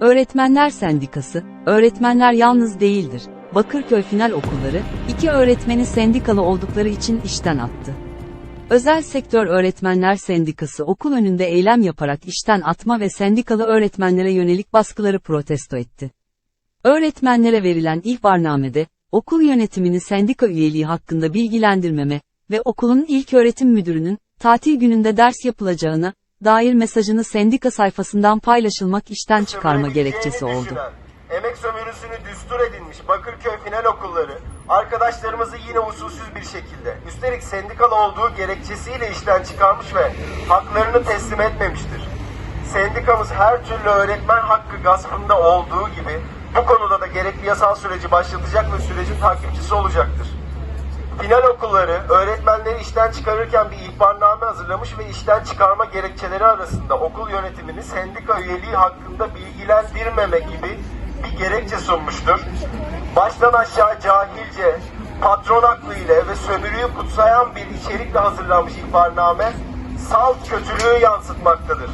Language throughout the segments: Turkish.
Öğretmenler Sendikası, öğretmenler yalnız değildir. Bakırköy Final Okulları, iki öğretmeni sendikalı oldukları için işten attı. Özel Sektör Öğretmenler Sendikası okul önünde eylem yaparak işten atma ve sendikalı öğretmenlere yönelik baskıları protesto etti. Öğretmenlere verilen ihbarnamede, okul yönetimini sendika üyeliği hakkında bilgilendirmeme ve okulun ilk öğretim müdürünün, tatil gününde ders yapılacağına, dair mesajını sendika sayfasından paylaşılmak işten çıkarma gerekçesi oldu. Emek sömürüsünü düstur edinmiş Bakırköy final okulları arkadaşlarımızı yine usulsüz bir şekilde üstelik sendikalı olduğu gerekçesiyle işten çıkarmış ve haklarını teslim etmemiştir. Sendikamız her türlü öğretmen hakkı gaspında olduğu gibi bu konuda da gerekli yasal süreci başlatacak ve sürecin takipçisi olacaktır. Final okulları öğretmenleri işten çıkarırken bir ihbarname hazırlamış ve işten çıkarma gerekçeleri arasında okul yönetimini sendika üyeliği hakkında bilgilendirmeme gibi bir gerekçe sunmuştur. Baştan aşağı cahilce, patron aklıyla ve sömürüyü kutsayan bir içerikle hazırlanmış ihbarname salt kötülüğü yansıtmaktadır.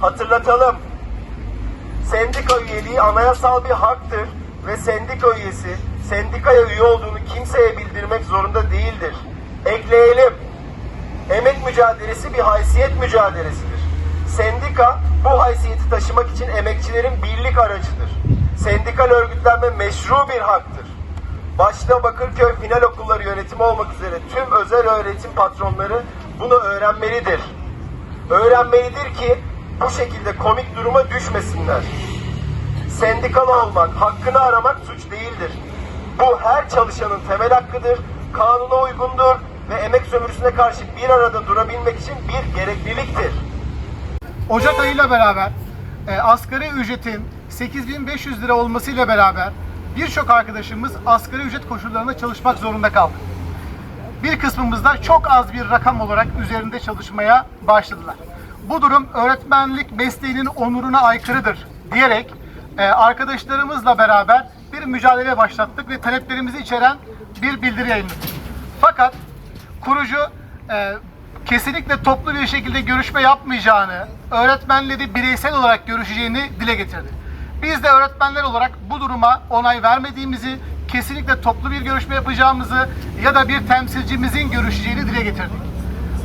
Hatırlatalım, Sendika üyeliği anayasal bir haktır ve sendika üyesi sendikaya üye olduğunu kimseye bildirmek zorunda değildir. Ekleyelim. Emek mücadelesi bir haysiyet mücadelesidir. Sendika bu haysiyeti taşımak için emekçilerin birlik aracıdır. Sendikal örgütlenme meşru bir haktır. Başta Bakırköy Final Okulları yönetimi olmak üzere tüm özel öğretim patronları bunu öğrenmelidir. Öğrenmelidir ki bu şekilde komik duruma düşmesinler. Sendikalı olmak, hakkını aramak suç değildir. Bu her çalışanın temel hakkıdır, kanuna uygundur ve emek sömürüsüne karşı bir arada durabilmek için bir gerekliliktir. Ocak ayıyla beraber e, asgari ücretin 8500 lira olmasıyla beraber birçok arkadaşımız asgari ücret koşullarında çalışmak zorunda kaldı. Bir kısmımız da çok az bir rakam olarak üzerinde çalışmaya başladılar. Bu durum öğretmenlik mesleğinin onuruna aykırıdır diyerek arkadaşlarımızla beraber bir mücadele başlattık ve taleplerimizi içeren bir bildiri yayınladık. Fakat kurucu e, kesinlikle toplu bir şekilde görüşme yapmayacağını, öğretmenleri bireysel olarak görüşeceğini dile getirdi. Biz de öğretmenler olarak bu duruma onay vermediğimizi, kesinlikle toplu bir görüşme yapacağımızı ya da bir temsilcimizin görüşeceğini dile getirdik.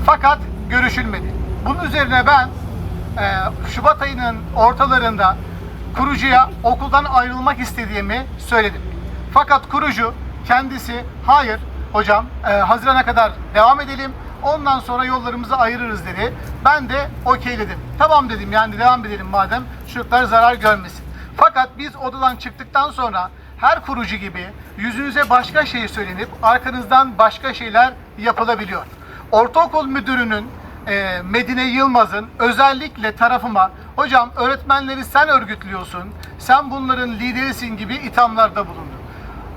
Fakat görüşülmedi. Bunun üzerine ben e, Şubat ayının ortalarında kurucuya okuldan ayrılmak istediğimi söyledim. Fakat kurucu kendisi hayır hocam e, Haziran'a kadar devam edelim ondan sonra yollarımızı ayırırız dedi. Ben de okeyledim. Tamam dedim yani devam edelim madem çocuklar zarar görmesin. Fakat biz odadan çıktıktan sonra her kurucu gibi yüzünüze başka şey söylenip arkanızdan başka şeyler yapılabiliyor. Ortaokul müdürünün e, Medine Yılmaz'ın özellikle tarafıma hocam öğretmenleri sen örgütlüyorsun, sen bunların liderisin gibi ithamlarda bulundu.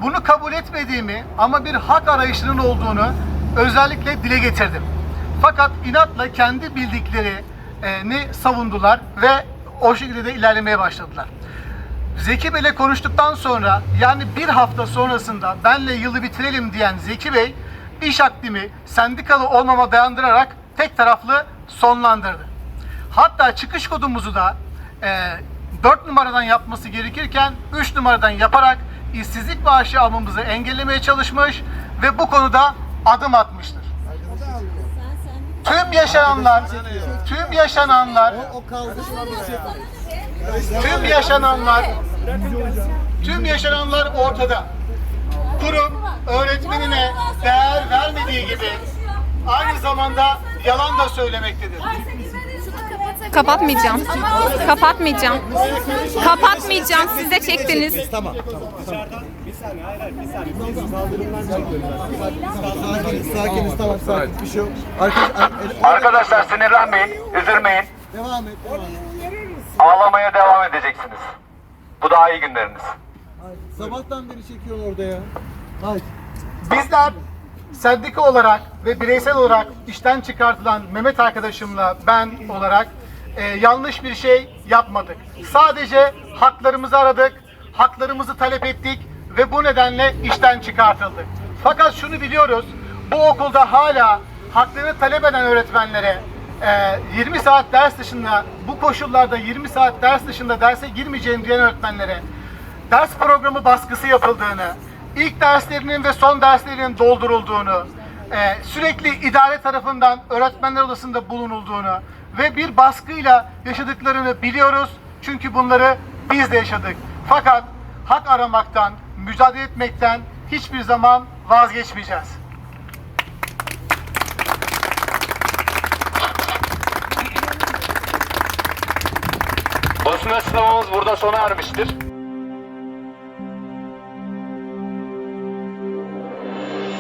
Bunu kabul etmediğimi ama bir hak arayışının olduğunu özellikle dile getirdim. Fakat inatla kendi bildiklerini savundular ve o şekilde de ilerlemeye başladılar. Zeki Bey'le konuştuktan sonra yani bir hafta sonrasında benle yılı bitirelim diyen Zeki Bey iş akdimi sendikalı olmama dayandırarak tek taraflı sonlandırdı. Hatta çıkış kodumuzu da e, 4 numaradan yapması gerekirken 3 numaradan yaparak işsizlik maaşı almamızı engellemeye çalışmış ve bu konuda adım atmıştır. Tüm yaşananlar, tüm yaşananlar, tüm yaşananlar, tüm yaşananlar ortada. Kurum öğretmenine değer vermediği gibi aynı zamanda yalan da söylemektedir. Kapatmayacağım. Kapatmayacağım. Kapatmayacağım. Siz de çektiniz. Sakiniz, sakiniz, tamam sakin. Bir şey yok. Arkadaş, ar- Arkadaşlar sinirlenmeyin, üzülmeyin. devam et, devam et. Ağlamaya devam edeceksiniz. Bu daha iyi günleriniz. Sabahtan beri çekiyorsun orada ya. Haydi. Bizler sendika olarak ve bireysel olarak işten çıkartılan Mehmet arkadaşımla ben olarak e, yanlış bir şey yapmadık. Sadece haklarımızı aradık, haklarımızı talep ettik ve bu nedenle işten çıkartıldık. Fakat şunu biliyoruz, bu okulda hala haklarını talep eden öğretmenlere e, 20 saat ders dışında, bu koşullarda 20 saat ders dışında derse girmeyeceğim diyen öğretmenlere ders programı baskısı yapıldığını, ilk derslerinin ve son derslerinin doldurulduğunu, e, sürekli idare tarafından öğretmenler odasında bulunulduğunu ve bir baskıyla yaşadıklarını biliyoruz. Çünkü bunları biz de yaşadık. Fakat hak aramaktan, mücadele etmekten hiçbir zaman vazgeçmeyeceğiz. Basın açıklamamız burada sona ermiştir.